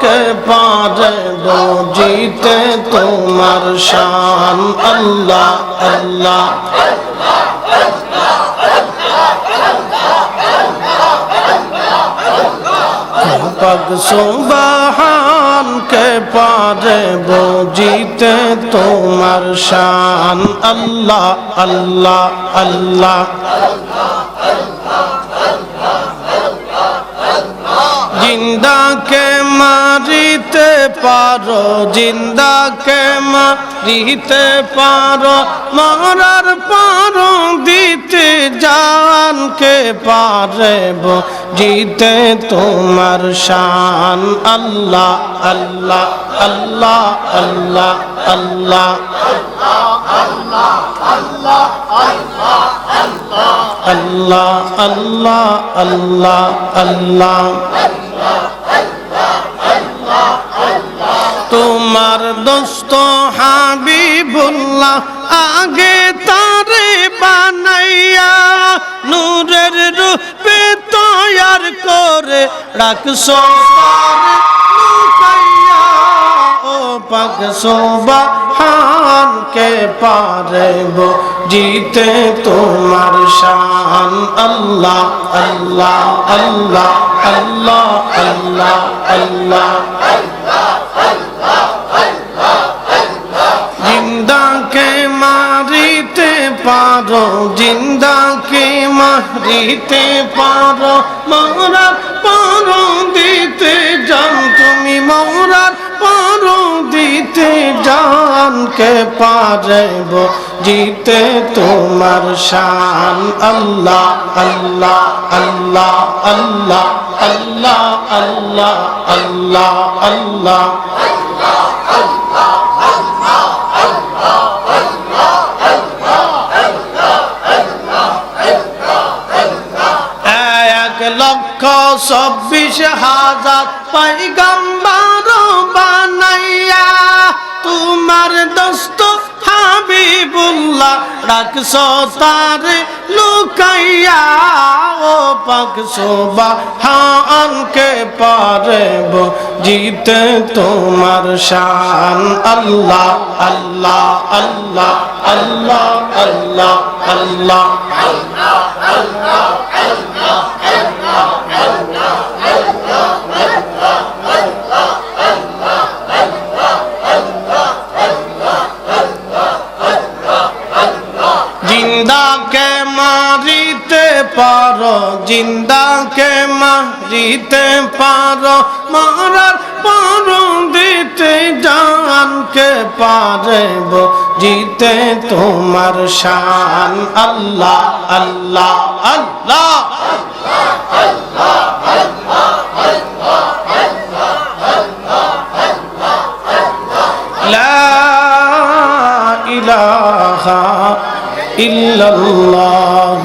কে পারে জিতে তোমার শান। আল্লাহ আল্লাহ। পাক সুবাহান কে পারে জিতে তোমার শান। আল্লাহ আল্লাহ আল্লাহ। জিন্দাকে মারিতে পারো, জিন্দাকে মারিতে পারো, মরার পারো, দিতে জানকে পারেব জিতে তোমার শান। আল্লাহ আল্লাহ আল্লাহ আল্লাহ আল্লাহ আল্লাহ আল্লাহ আল্লাহ আল্লাহ। আল্লাহ আল্লাহ আল্লাহ আল্লাহ। তোমার দোস্ত হাবিবুল্লাহ আগে তারে বানাইয়া নূরের রূপে তৈয়ার করে রাখস ও পাক সোবা হান কে পারে জিতে তোমার শান, আল্লাহ আল্লাহ আল্লাহ আল্লাহ আল্লাহ আল্লাহ জিন্দাকে মারিতে পারো, জিন্দাকে মারিতে পারো। মরার পারো দিতে যান তুমি মরার পারো দিতে জানকে পারেব জিতে তোমার শান। আল্লাহ আল্লাহ আল্লাহ আল্লাহ আল্লাহ আল্লাহ আল্লাহ আল্লাহ। এক লক্ষ চব্বিশ হাজার পাইগাম্বার বানাইয়া তোমার দোস্ত হাবিবুল্লাহ রাখছ তার লুকাইয়া, ও পাক হানকে পারেব জিতে তোমার শান। আল্লাহ আল্লাহ আল্লাহ আল্লাহ আল্লাহ আল্লাহ জিন্দাকে পারো জিন্দা কে মারিতে পারো, মারার পারো, দিতে জান কে পারব, জিতে তোমার শান। আল্লাহ আল্লাহ আল্লাহ ইহ ইহ